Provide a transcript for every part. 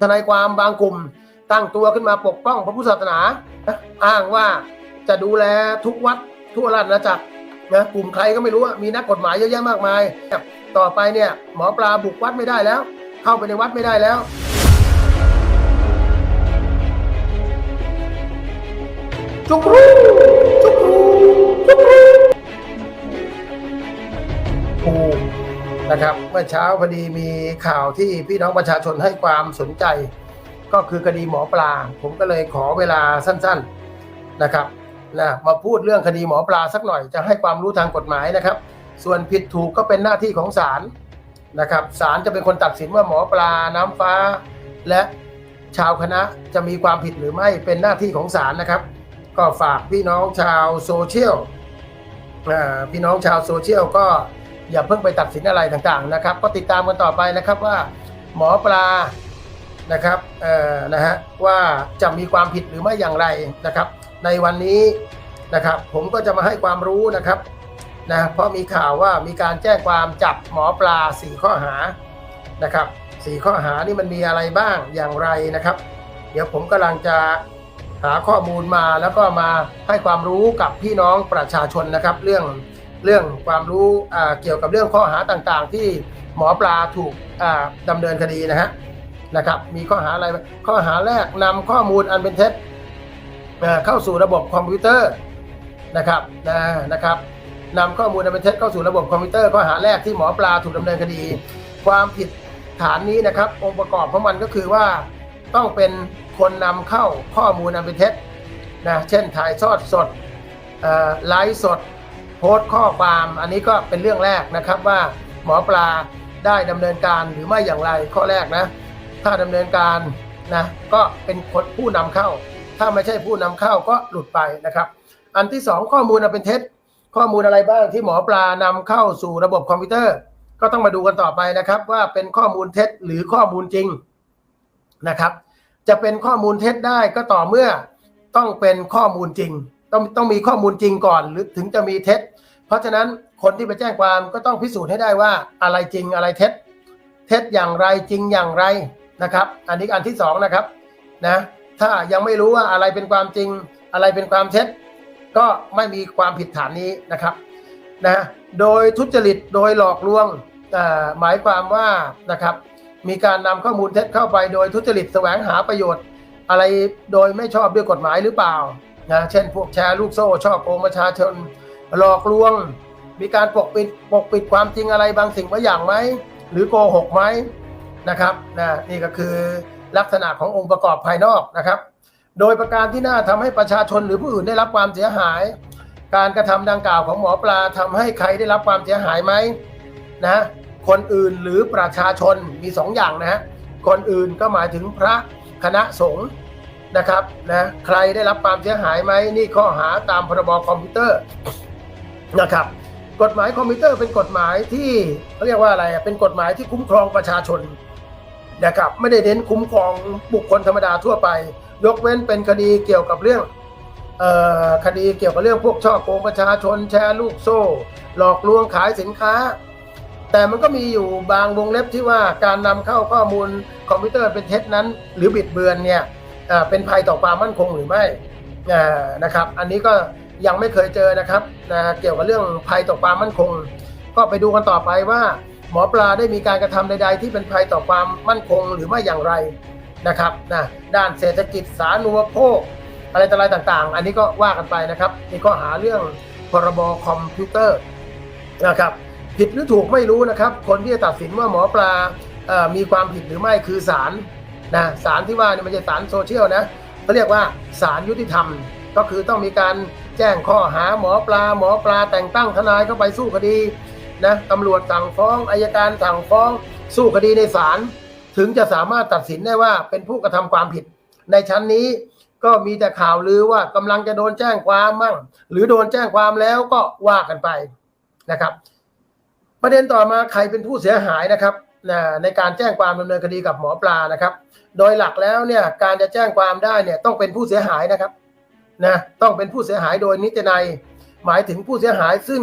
ทนายความบางกลุ่ม ตั้งตัวขึ้นมาปกป้องพระพุทธศาสนา อ้างว่าจะดูแลทุกวัดทั่วราชอาณาจักรนะกลุ่มใครก็ไม่รู้มีนักกฎหมายเยอะแยะมากมาย ต่อไปเนี่ยหมอปลาบุกวัดไม่ได้แล้ว เข้าไปในวัดไม่ได้แล้วจุกรูจุกรูจุกรูโอ้ นะครับ เมื่อเช้าพอดีมีข่าวที่พี่น้องประชาชนให้ความสนใจ ก็คือคดีหมอปลา ผมก็เลยขอเวลาสั้น ๆนะครับนะมาพูดเรื่องคดีหมอปลาสักหน่อยจะให้ความรู้ทางกฎหมายนะครับ ส่วนผิดถูกก็เป็นหน้าที่ของศาลนะครับศาลจะเป็นคนตัดสินว่าหมอปลาน้ำฟ้า และชาวคณะจะมีความผิดหรือไม่เป็นหน้าที่ของศาลนะครับ ก็ฝากพี่น้องชาวโซเชียลพี่น้องชาวโซเชียลก็ อย่าเพิ่งไปตัดสินอะไรต่างๆนะครับ ก็ติดตามกันต่อไปนะครับว่าหมอปลานะครับเอ่อนะฮะว่าจะมีความผิดหรือไม่อย่างไรนะครับ ในวันนี้นะครับ ผมก็จะมาให้ความรู้นะครับนะเพราะมีข่าวว่ามีการแจ้งความจับหมอปลาสี่ข้อหานะครับสี่ข้อหานี่มันมีอะไรบ้างอย่างไรนะครับ เดี๋ยวผมกำลังจะหาข้อมูลมาแล้วก็มาให้ความรู้กับพี่น้องประชาชนนะครับ เรื่อง เรื่องความรู้เกี่ยวกับเรื่องข้อหาต่างๆ ที่หมอปลาถูกอ่าดำเนินคดีนะฮะนะครับ มีข้อหาอะไรข้อหาแรกนำข้อมูลอันเป็นเท็จเข้าสู่ระบบคอมพิวเตอร์นะครับนะนะครับนำข้อมูลอันเป็นเท็จเข้าสู่ระบบคอมพิวเตอร์ข้อหาแรกที่หมอปลาถูกดำเนินคดี ความผิดฐานนี้นะครับ องค์ประกอบของมันก็คือว่าต้องเป็นคนนำเข้าข้อมูลอันเป็นเท็จนะเช่นถ่ายทอดสดไลฟ์สด โพสต์ข้อความอันนี้ก็เป็นเรื่องแรกนะครับว่าหมอปลาได้ดำเนินการหรือไม่อย่างไรข้อแรกนะ ถ้าดำเนินการนะก็เป็นคนผู้นำเข้า ถ้าไม่ใช่ผู้นำเข้าก็หลุดไปนะครับ อันที่สองข้อมูลเป็นเท็จ ข้อมูลอะไรบ้างที่หมอปลานำเข้าสู่ระบบคอมพิวเตอร์ ก็ต้องมาดูกันต่อไปนะครับ ว่าเป็นข้อมูลเท็จหรือข้อมูลจริงนะครับ จะเป็นข้อมูลเท็จได้ก็ต่อเมื่อต้องเป็นข้อมูลจริง ต้องต้องมีข้อมูลจริงก่อน หรือถึงจะมีเท็จ เพราะฉะนั้นคนที่ไปแจ้งความก็ต้องพิสูจน์ให้ได้ว่าอะไรจริงอะไรเท็จ เท็จอย่างไรจริงอย่างไรนะครับ อันนี้อันที่สองนะครับนะถ้ายังไม่รู้ว่าอะไรเป็นความจริงอะไรเป็นความเท็จ ก็ไม่มีความผิดฐานนี้นะครับนะโดยทุจริตโดยหลอกลวงหมายความว่านะครับมีการนำข้อมูลเท็จเข้าไปโดยทุจริตแสวงหาประโยชน์ อะไรโดยไม่ชอบด้วยกฎหมายหรือเปล่า นะเช่นพวกแชร์ลูกโซ่ชอบโกงประชาชนหลอกลวง มีการปกปิดปกปิดความจริงอะไรบางสิ่งบางอย่างไหมหรือโกหกไหมนะครับนะนี่ก็คือลักษณะขององค์ประกอบภายนอกนะครับ โดยประการที่น่าทำให้ประชาชนหรือผู้อื่นได้รับความเสียหาย การกระทำดังกล่าวของหมอปลาทำให้ใครได้รับความเสียหายไหมนะคนอื่นหรือประชาชนมีสองอย่างนะฮะคนอื่นก็หมายถึงพระคณะสงฆ์ นะครับนะใครได้รับความเสียหายไหมนี่ข้อหาตามพรบคอมพิวเตอร์นะครับ กฎหมายคอมพิวเตอร์เป็นกฎหมายที่เขาเรียกว่าอะไรอะเป็นกฎหมายที่คุ้มครองประชาชนนะครับไม่ได้เน้นคุ้มครองบุคคลธรรมดาทั่วไป ยกเว้นเป็นคดีเกี่ยวกับเรื่องคดีเกี่ยวกับเรื่องพวกช่อโกงประชาชนแชร์ลูกโซ่ หลอกลวงขายสินค้า แต่มันก็มีอยู่บางวงเล็บที่ว่าการนำเข้าข้อมูลคอมพิวเตอร์เป็นเท็จนั้น หรือบิดเบือนเนี่ย เป็นภัยต่อความมั่นคงหรือไม่นะครับ อันนี้ก็ยังไม่เคยเจอนะครับนะเกี่ยวกับเรื่องภัยต่อความมั่นคง ก็ไปดูกันต่อไปว่า หมอปลาได้มีการกระทำใด ๆ ที่เป็นภัยต่อความมั่นคงหรือไม่อย่างไรนะครับนะด้านเศรษฐกิจสาธารณูปโภคอะไรต่ออะไรต่างๆ อันนี้ก็ว่ากันไปนะครับนี่ก็หาเรื่องพรบคอมพิวเตอร์นะครับผิดหรือถูกไม่รู้นะครับ คนที่จะตัดสินว่าหมอปลามีความผิดหรือไม่คือศาล นะศาลที่ว่านี่ไม่ใช่ศาลโซเชียลนะเขาเรียกว่าศาลยุติธรรม ก็คือต้องมีการแจ้งข้อหาหมอปลา หมอปลาแต่งตั้งทนายเข้าไปสู้คดีนะตำรวจสั่งฟ้องอายการสั่งฟ้องสู้คดีในศาลถึงจะสามารถตัดสินได้ว่าเป็นผู้กระทำความผิด ในชั้นนี้ก็มีแต่ข่าวลือว่ากำลังจะโดนแจ้งความมั่ง หรือโดนแจ้งความแล้วก็ว่ากันไปนะครับ ประเด็นต่อมาใครเป็นผู้เสียหายนะครับนะในการแจ้งความดำเนินคดีกับหมอปลานะครับ โดยหลักแล้วเนี่ยการจะแจ้งความได้เนี่ยต้องเป็นผู้เสียหายนะครับนะต้องเป็นผู้เสียหายโดยนิตนัย หมายถึงผู้เสียหายซึ่ง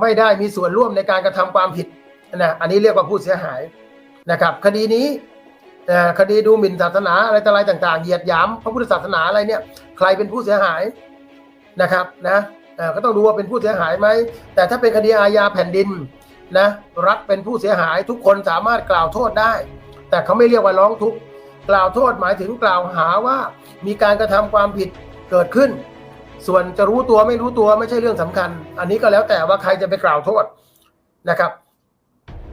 ไม่ได้มีส่วนร่วมในการกระทำความผิดนะอันนี้เรียกว่าผู้เสียหายนะครับ คดีนี้คดีดูหมิ่นศาสนาอะไรต่ออะไรต่างๆเหยียดหยามพระพุทธศาสนาอะไรเนี่ยใครเป็นผู้เสียหายนะครับนะก็ต้องดูว่าเป็นผู้เสียหายไหม แต่ถ้าเป็นคดีอาญาแผ่นดินนะรัฐเป็นผู้เสียหายทุกคนสามารถกล่าวโทษได้ แต่เขาไม่เรียกว่าร้องทุกข์ กล่าวโทษหมายถึงกล่าวหาว่ามีการกระทำความผิดเกิดขึ้น ส่วนจะรู้ตัวไม่รู้ตัวไม่ใช่เรื่องสำคัญ อันนี้ก็แล้วแต่ว่าใครจะไปกล่าวโทษนะครับ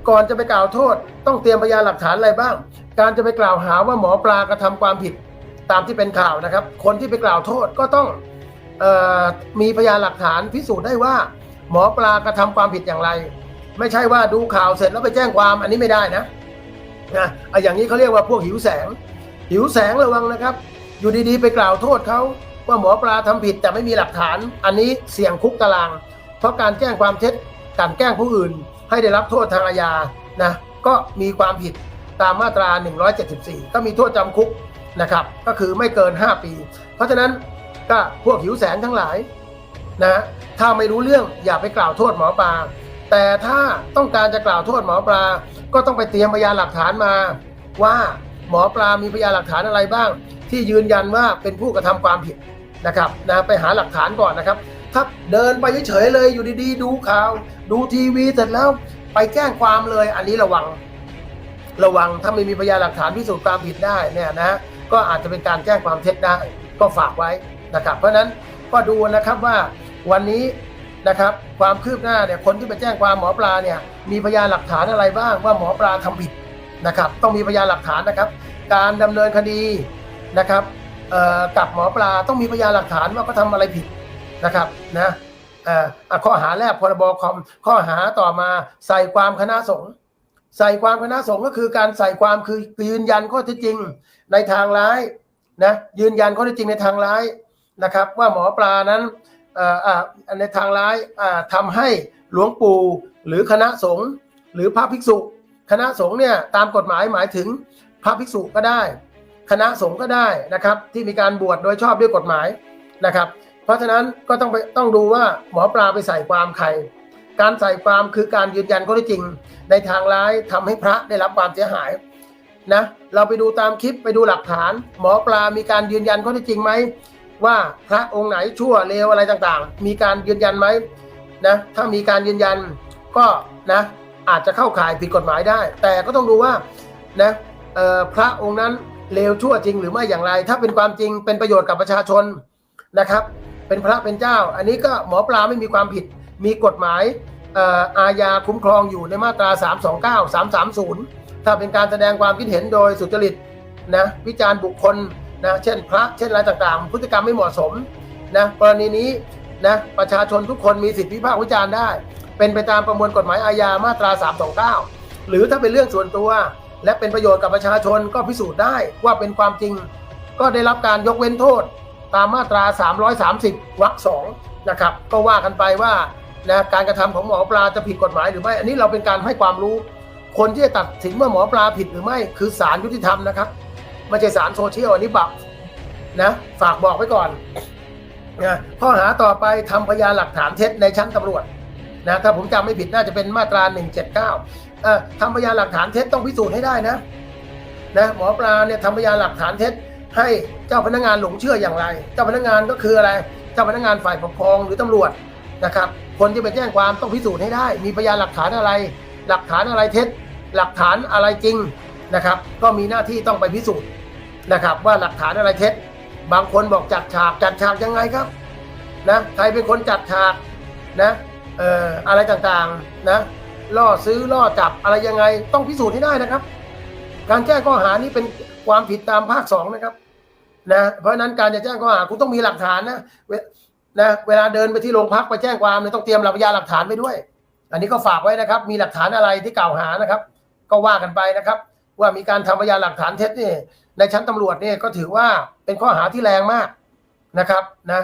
ก่อนจะไปกล่าวโทษ ต้องเตรียมพยานหลักฐานอะไรบ้าง การจะไปกล่าวหาว่าหมอปลากระทำความผิดตามที่เป็นข่าวนะครับ คนที่ไปกล่าวโทษก็ต้องออมีพยานหลักฐานพิสูจน์ได้ว่า หมอปลากระทำความผิดอย่างไร ไม่ใช่ว่าดูข่าวเสร็จแล้วไปแจ้งความอันนี้ไม่ได้นะ นะอะอย่างนี้เขาเรียกว่าพวกหิวแสง หิวแสงระวังนะครับ อยู่ดีๆ ไปกล่าวโทษเขาว่าหมอปลาทำผิดแต่ไม่มีหลักฐาน อันนี้เสี่ยงคุกตาราง เพราะการแจ้งความเท็จกลันแกล้งผู้อื่น ให้ได้รับโทษทางอาญานะก็มีความผิดตามมาตรา 174 ก็มีโทษจำคุกนะครับก็คือไม่เกิน 5 ปี เพราะฉะนั้นก็พวกหิวแสงทั้งหลายนะถ้าไม่รู้เรื่องอย่าไปกล่าวโทษหมอปลา แต่ถ้าต้องการจะกล่าวโทษหมอปลา ก็ต้องไปเตรียมพยานหลักฐานมา ว่าหมอปลามีพยานหลักฐานอะไรบ้าง ที่ยืนยันว่าเป็นผู้กระทำความผิดนะครับนะไปหาหลักฐานก่อนนะครับ ถ้าเดินไปเฉยๆเลยอยู่ดีๆ ดูข่าว ดูทีวีเสร็จแล้วไปแจ้งความเลย อันนี้ระวังระวังถ้าไม่มีพยานหลักฐานพิสูจน์ความผิดได้เนี่ยนะก็อาจจะเป็นการแจ้งความเท็จได้ก็ฝากไว้นะครับ เพราะฉะนั้นก็ดูนะครับว่าวันนี้ นะครับ ความคืบหน้าเนี่ยคนที่ไปแจ้งความหมอปลาเนี่ยมีพยานหลักฐานอะไรบ้างว่าหมอปลาทำผิดนะครับ ต้องมีพยานหลักฐานนะครับ การดำเนินคดีนะครับกับหมอปลาต้องมีพยานหลักฐานว่าเขาทำอะไรผิดนะครับนะข้อหาแรกพรบคอมข้อหาต่อมาใส่ความคณะสงฆ์ใส่ความคณะสงฆ์ก็คือการใส่ความคือยืนยันข้อเท็จจริงในทางร้ายนะยืนยันข้อเท็จจริงในทางร้ายนะครับ ว่าหมอปลานั้น ในทางร้ายอ่าทำให้หลวงปู่หรือคณะสงฆ์หรือพระภิกษุ คณะสงฆ์เนี่ยตามกฎหมายหมายถึงพระภิกษุก็ได้ คณะสงฆ์ก็ได้นะครับ ที่มีการบวชโดยชอบด้วยกฎหมายนะครับ เพราะฉะนั้นก็ต้องไปต้องดูว่าหมอปลาไปใส่ความใคร การใส่ความคือการยืนยันข้อเท็จจริง ในทางร้ายทำให้พระได้รับความเสียหายนะเราไปดูตามคลิปไปดูหลักฐาน หมอปลามีการยืนยันข้อเท็จจริงไหม ว่าพระองค์ไหนชั่วเลวอะไรต่างๆ มีการยืนยันไหมนะถ้ามีการยืนยันก็นะอาจจะเข้าข่ายผิดกฎหมายได้ แต่ก็ต้องดูว่านะพระองค์นั้นเลวชั่วจริงหรือไม่อย่างไร ถ้าเป็นความจริงเป็นประโยชน์กับประชาชนนะครับ เป็นพระเป็นเจ้า อันนี้ก็หมอปลาไม่มีความผิด มีกฎหมายเอ่ออาญาคุ้มครองอยู่ในมาตรา 329 330 ถ้าเป็นการแสดงความคิดเห็นโดยสุจริตนะวิจารณ์บุคคล นะเช่นพระเช่นอะไรต่างๆ พฤติกรรมไม่เหมาะสมนะกรณีนี้นะประชาชนทุกคนมีสิทธิวิพากษ์วิจารณ์ได้ เป็นไปตามประมวลกฎหมายอาญามาตรา 329 หรือถ้าเป็นเรื่องส่วนตัว และเป็นประโยชน์กับประชาชนก็พิสูจน์ได้ว่าเป็นความจริง ก็ได้รับการยกเว้นโทษ ตามมาตรา 330วรรคสองนะครับก็ว่ากันไปว่านะการกระทำของหมอปลาจะผิดกฎหมายหรือไม่อันนี้เราเป็นการให้ความรู้ คนที่จะตัดสินว่าหมอปลาผิดหรือไม่คือศาลยุติธรรมนะครับ ไม่ใช่ศาลโซเชียลอันนี้บักนะฝากบอกไว้ก่อนนะข้อหาต่อไปทำพยานหลักฐานเท็จในชั้นตำรวจนะถ้าผมจำไม่ผิดน่าจะเป็นมาตรา 179เอ่อทำพยานหลักฐานเท็จต้องพิสูจน์ให้ได้นะนะหมอปลาเนี่ยทำพยานหลักฐานเท็จ ให้เจ้าพนักงานหลงเชื่ออย่างไร เจ้าพนักงานก็คืออะไร เจ้าพนักงานฝ่ายปกครองหรือตำรวจนะครับ คนที่ไปแจ้งความต้องพิสูจน์ให้ได้ มีพยานหลักฐานอะไร หลักฐานอะไรเท็จ หลักฐานอะไรจริงนะครับ ก็มีหน้าที่ต้องไปพิสูจน์ นะครับว่าหลักฐานอะไรเท็จ บางคนบอกจัดฉากจัดฉากยังไงครับนะใครเป็นคนจัดฉากนะเอ่ออะไรต่างๆนะล่อซื้อล่อจับอะไรยังไงต้องพิสูจน์ให้ได้นะครับ การแจ้งข้อหานี้เป็นความผิดตามภาคสองนะครับนะเพราะนั้นการจะแจ้งข้อหาคุณต้องมีหลักฐานนะนะเวลาเดินไปที่โรงพักไปแจ้งความเนี่ยต้องเตรียมหลักพยานหลักฐานไปด้วย อันนี้ก็ฝากไว้นะครับ มีหลักฐานอะไรที่กล่าวหานะครับ ก็ว่ากันไปนะครับ ว่ามีการทำพยานหลักฐานเท็จนี่ในชั้นตำรวจเนี่ยก็ถือว่าเป็นข้อหาที่แรงมากนะครับนะ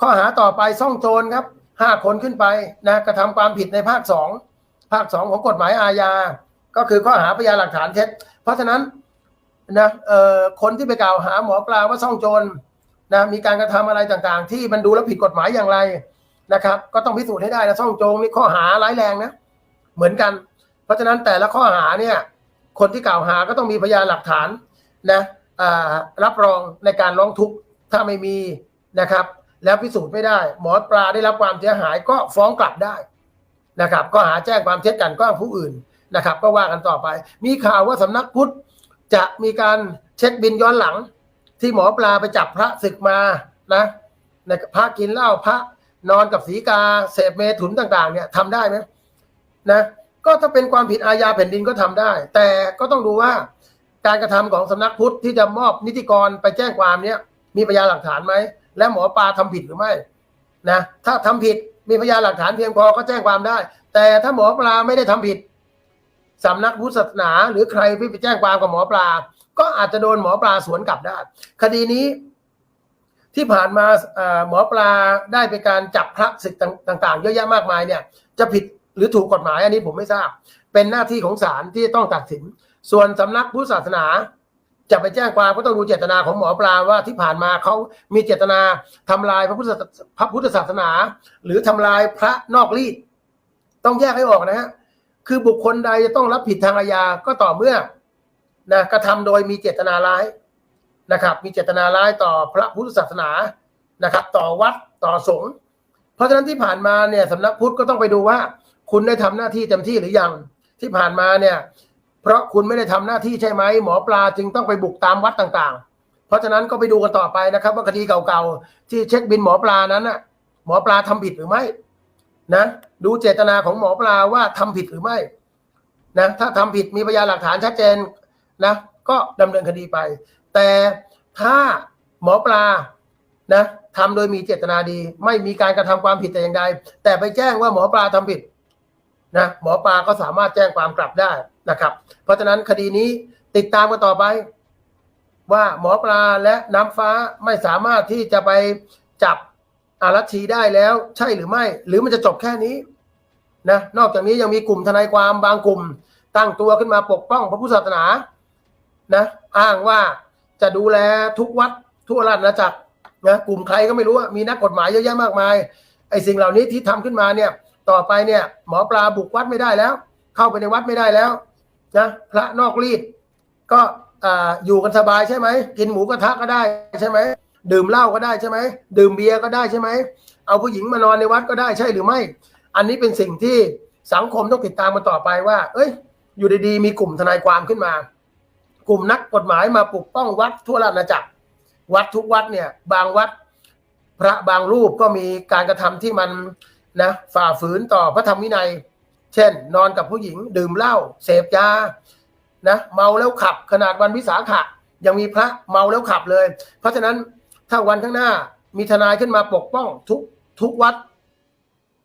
ข้อหาต่อไปซ่องโจรครับห้าคนขึ้นไปนะกระทำความผิดในภาคสองภาคสองของกฎหมายอาญา ก็คือข้อหาพยานหลักฐานเท็จ เพราะฉะนั้นนะเอ่อคนที่ไปกล่าวหาหมอปลาว่าซ่องโจรนะมีการกระทำอะไรต่างๆ ที่มันดูแล้วผิดกฎหมายอย่างไรนะครับ ก็ต้องพิสูจน์ให้ได้นะซ่องโจรนี่ข้อหาร้ายแรงนะเหมือนกัน เพราะฉะนั้นแต่ละข้อหาเนี่ย คนที่กล่าวหาก็ต้องมีพยานหลักฐานนะรับรองในการร้องทุกข์ถ้าไม่มีนะครับ แล้วพิสูจน์ไม่ได้ หมอปลาได้รับความเสียหายก็ฟ้องกลับได้นะครับ ก็หาแจ้งความเท็จกันก็ผู้อื่นนะครับ ก็ว่ากันต่อไป มีข่าวว่าสำนักพุทธจะมีการเช็คบินย้อนหลัง ที่หมอปลาไปจับพระศึกมานะในพระกินเหล้าพระนอนกับสีกาเสพเมถุนต่าง ๆ เนี่ยทำได้ไหมนะ ก็ถ้าเป็นความผิดอาญาแผ่นดินก็ทำได้ แต่ก็ต้องดูว่าการกระทำของสำนักพุทธที่จะมอบนิติกรไปแจ้งความเนี้ยมีพยานหลักฐานไหม และหมอปลาทำผิดหรือไม่นะถ้าทำผิดมีพยานหลักฐานเพียงพอก็แจ้งความได้ แต่ถ้าหมอปลาไม่ได้ทำผิดสำนักพุทธศาสนา หรือใครที่ไปแจ้งความกับหมอปลา ก็อาจจะโดนหมอปลาสวนกลับได้ คดีนี้ที่ผ่านมาหมอปลาได้ไปการจับพระศึกต่าง ๆ เยอะแยะมากมายเนี่ย จะผิด หรือถูกกฎหมายอันนี้ผมไม่ทราบ เป็นหน้าที่ของศาลที่ต้องตัดสิน ส่วนสำนักพุทธศาสนา จะไปแจ้งความก็ต้องดูเจตนาของหมอปลาว่าที่ผ่านมาเขามีเจตนาทำลายพระพุทธศาสพระพุทธศาสนา หรือทำลายพระนอกรีดต้องแยกให้ออกนะฮะคือบุคคลใดจะต้องรับผิดทางอาญาก็ต่อเมื่อนะกระทำโดยมีเจตนาร้ายนะครับ มีเจตนาร้ายต่อพระพุทธศาสนานะครับ ต่อวัดต่อสงฆ์เพราะฉะนั้นที่ผ่านมาเนี่ยสำนักพุทธก็ต้องไปดูว่า คุณได้ทำหน้าที่เต็มที่หรือยังที่ผ่านมาเนี่ย เพราะคุณไม่ได้ทำหน้าที่ใช่ไหมหมอปลาจึงต้องไปบุกตามวัดต่างๆ เพราะฉะนั้นก็ไปดูกันต่อไปนะครับ ว่าคดีเก่าๆที่เช็คบินหมอปลานั้นน่ะ หมอปลาทำผิดหรือไม่ นะ ดูเจตนาของหมอปลาว่าทำผิดหรือไม่นะถ้าทำผิดมีพยานหลักฐานชัดเจนนะก็ดำเนินคดีไป แต่ถ้าหมอปลานะทำโดยมีเจตนาดี ไม่มีการกระทำความผิดแต่อย่างใดแต่ไปแจ้งว่าหมอปลาทำผิด นะหมอปลาก็สามารถแจ้งความกลับได้นะครับ เพราะฉะนั้นคดีนี้ติดตามกันต่อไป ว่าหมอปลาและน้ำฟ้าไม่สามารถที่จะไปจับอารัชีได้แล้ว ใช่หรือไม่ หรือมันจะจบแค่นี้นะนอกจากนี้ยังมีกลุ่มทนายความบางกลุ่ม ตั้งตัวขึ้นมาปกป้องพระพุทธศาสนานะอ้างว่าจะดูแลทุกวัดทั่วราชอาณาจักรนะกลุ่มใครก็ไม่รู้มีนักกฎหมายเยอะแยะมากมายไอ้สิ่งเหล่านี้ที่ทำขึ้นมาเนี่ย ต่อไปเนี่ยหมอปลาบุกวัดไม่ได้แล้ว เข้าไปในวัดไม่ได้แล้วนะพระนอกรีดก็อ่าอยู่กันสบายใช่ไหมกินหมูกระทะก็ได้ใช่ไหมดื่มเหล้าก็ได้ใช่ไหมดื่มเบียร์ก็ได้ใช่ไหมเอาผู้หญิงมานอนในวัดก็ได้ใช่หรือไม่ อันนี้เป็นสิ่งที่สังคมต้องติดตามมาต่อไปว่า เอ้ย อยู่ดีๆมีกลุ่มทนายความขึ้นมา กลุ่มนักกฎหมายมาปกป้องวัดทั่วราชอาณาจักร วัดทุกวัดเนี่ย บางวัด พระบางรูปก็มีการกระทำที่มัน นะฝ่าฝืนต่อพระธรรมวินัย เช่น นอนกับผู้หญิงดื่มเหล้าเสพยานะเมาแล้วขับขนาดวันวิสาขะยังมีพระเมาแล้วขับเลย เพราะฉะนั้นถ้าวันข้างหน้ามีทนายขึ้นมาปกป้องทุกทุกวัด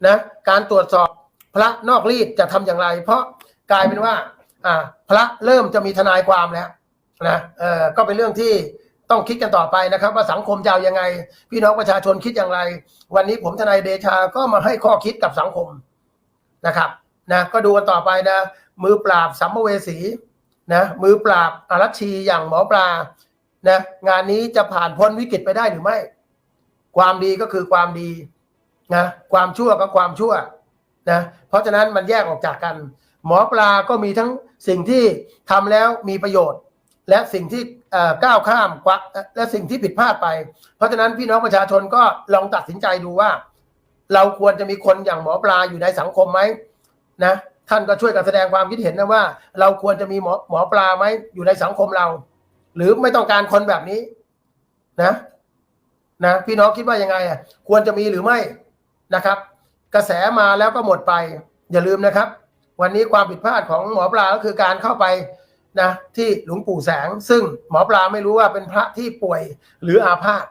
นะการตรวจสอบพระนอกรีดจะทำอย่างไร เพราะกลายเป็นว่า อ่า พระเริ่มจะมีทนายความแล้วนะเออก็เป็นเรื่องที่ ต้องคิดกันต่อไปนะครับ ว่าสังคมจะเอายังไง พี่น้องประชาชนคิดอย่างไร วันนี้ผมทนายเดชาก็มาให้ข้อคิดกับสังคมนะครับนะก็ดูกันต่อไปนะ มือปราบสัมภเวสีนะมือปราบอารัชชีอย่างหมอปลานะงานนี้จะผ่านพ้นวิกฤตไปได้หรือไม่ ความดีก็คือความดีนะความชั่วก็ความชั่วนะเพราะฉะนั้นมันแยกออกจากกัน หมอปลาก็มีทั้งสิ่งที่ทำแล้วมีประโยชน์ และสิ่งที่ก้าวข้ามกวักและสิ่งที่ผิดพลาดไป เพราะฉะนั้นพี่น้องประชาชนก็ลองตัดสินใจดูว่า เราควรจะมีคนอย่างหมอปลาอยู่ในสังคมไหมนะท่านก็ช่วยกันแสดงความคิดเห็นนะว่า เราควรจะมีหมอหมอปลาไหมอยู่ในสังคมเรา หรือไม่ต้องการคนแบบนี้ นะนะพี่น้องคิดว่ายังไงอะควรจะมีหรือไม่นะครับ กระแสมาแล้วก็หมดไป อย่าลืมนะครับ วันนี้ความผิดพลาดของหมอปลาก็คือการเข้าไป นะที่หลวงปู่แสง ซึ่งหมอปลาไม่รู้ว่าเป็นพระที่ป่วยหรืออาพาธ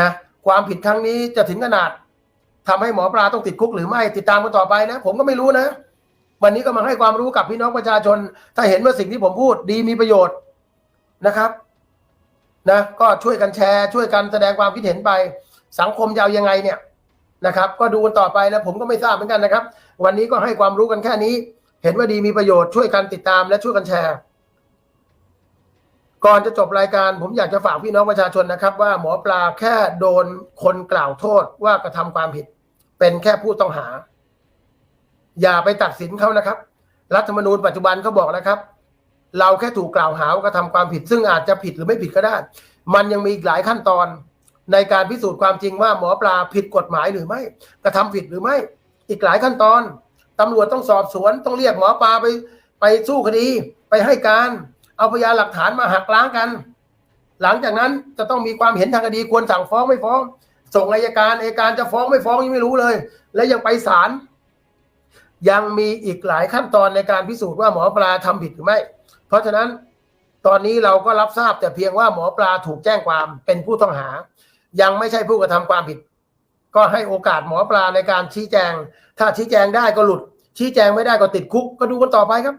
นะความผิดครั้งนี้จะถึงขนาดทำให้หมอปลาต้องติดคุกหรือไม่ติดตามกันต่อไปนะ ผมก็ไม่รู้นะ วันนี้ก็มาให้ความรู้กับพี่น้องประชาชน ถ้าเห็นว่าสิ่งที่ผมพูดดีมีประโยชน์นะครับนะก็ช่วยกันแชร์ ช่วยกันแสดงความคิดเห็นไป สังคมจะเอายังไงเนี่ยนะครับ ก็ดูกันต่อไปนะผมก็ไม่ทราบเหมือนกันนะครับ วันนี้ก็ให้ความรู้กันแค่นี้ เห็นว่าดีมีประโยชน์ช่วยกันติดตามและช่วยกันแชร์ ก่อนจะจบรายการ ผมอยากจะฝากพี่น้องประชาชนนะครับ ว่าหมอปลาแค่โดนคนกล่าวโทษว่ากระทำความผิด เป็นแค่ผู้ต้องหา อย่าไปตัดสินเขานะครับ รัฐธรรมนูญปัจจุบันเขาบอกนะครับ เราแค่ถูกกล่าวหาว่ากระทำความผิด ซึ่งอาจจะผิดหรือไม่ผิดก็ได้ มันยังมีอีกหลายขั้นตอน ในการพิสูจน์ความจริงว่าหมอปลาผิดกฎหมายหรือไม่ กระทำผิดหรือไม่ อีกหลายขั้นตอน ตำรวจต้องสอบสวนต้องเรียกหมอปลาไปไปสู้คดีไปให้การ เอาพยานหลักฐานมาหักล้างกัน หลังจากนั้นจะต้องมีความเห็นทางคดีควรสั่งฟ้องไม่ฟ้อง ส่งอายการอายการจะฟ้องไม่ฟ้องยังไม่รู้เลย และยังไปศาลยังมีอีกหลายขั้นตอนในการพิสูจน์ว่าหมอปลาทำผิดหรือไม่ เพราะฉะนั้นตอนนี้เราก็รับทราบแต่เพียงว่าหมอปลาถูกแจ้งความเป็นผู้ต้องหา ยังไม่ใช่ผู้กระทำความผิด ก็ให้โอกาสหมอปลาในการชี้แจง ถ้าชี้แจงได้ก็หลุด ชี้แจงไม่ได้ก็ติดคุก ก็ดูกันต่อไปครับ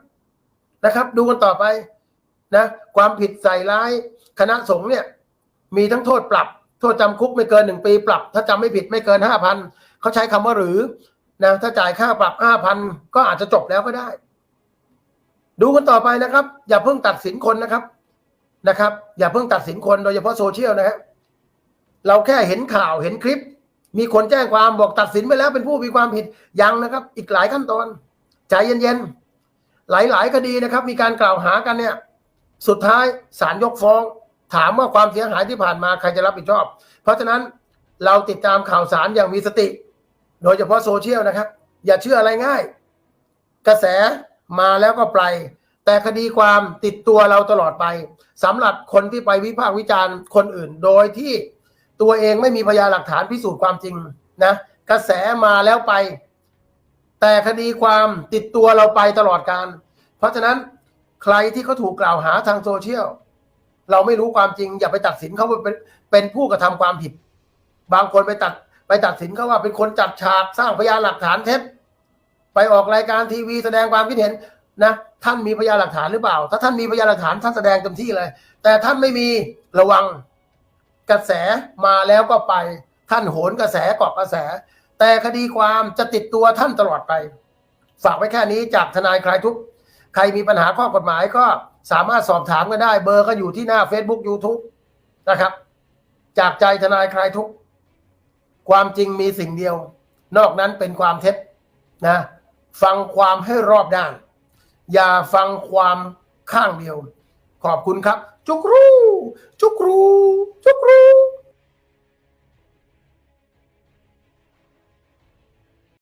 นะครับ ดูกันต่อไปนะความผิดใส่ร้ายคณะสงฆ์เนี่ย มีทั้งโทษปรับ โทษจำคุกไม่เกินหนึ่งปีปรับ ถ้าจำไม่ผิดไม่เกินห้าพันเขาใช้คำว่าหรือนะถ้าจ่ายค่าปรับห้าพันก็อาจจะจบแล้วก็ได้ ดูกันต่อไปนะครับ อย่าเพิ่งตัดสินคนนะครับนะครับ อย่าเพิ่งตัดสินคนโดยเฉพาะโซเชียลนะฮะเราแค่เห็นข่าวเห็นคลิป มีคนแจ้งความบอกตัดสินไปแล้วเป็นผู้มีความผิดยังนะครับ อีกหลายขั้นตอนใจเย็นๆ หลายๆคดีนะครับ มีการกล่าวหากันเนี่ย สุดท้ายศาลยกฟ้อง ถามว่าความเสียหายที่ผ่านมาใครจะรับผิดชอบ เพราะฉะนั้นเราติดตามข่าวสารอย่างมีสติ โดยเฉพาะโซเชียลนะครับ อย่าเชื่ออะไรง่าย กระแสมาแล้วก็ไป แต่คดีความติดตัวเราตลอดไปสำหรับคนที่ไปวิพากษ์วิจารณ์คนอื่นโดยที่ ตัวเองไม่มีพยานหลักฐานพิสูจน์ความจริงนะกระแสมาแล้วไป แต่คดีความติดตัวเราไปตลอดการ เพราะฉะนั้นใครที่เขาถูกกล่าวหาทางโซเชียลเราไม่รู้ความจริง อย่าไปตัดสินเขาเป็นเป็นผู้กระทำความผิด บางคนไปตัดไปตัดสินเขาว่าเป็นคนจัดฉากสร้างพยานหลักฐานเท็จไปออกรายการทีวีแสดงความคิดเห็นนะท่านมีพยานหลักฐานหรือเปล่า ถ้าท่านมีพยานหลักฐานท่านแสดงเต็มที่เลย แต่ท่านไม่มีระวัง กระแสมาแล้วก็ไป ท่านโหนกระแสเกาะกระแส แต่คดีความจะติดตัวท่านตลอดไป ฝากไว้แค่นี้จากทนายคลายทุกใครมีปัญหาข้อกฎหมายก็สามารถสอบถามกันได้ เบอร์ก็อยู่ที่หน้า Facebook YouTube นะครับ จากใจทนายคลายทุกความจริงมีสิ่งเดียว นอกนั้นเป็นความเท็จนะฟังความให้รอบด้าน อย่าฟังความข้างเดียว ขอบคุณครับ จุกรู จุกรู จุกรู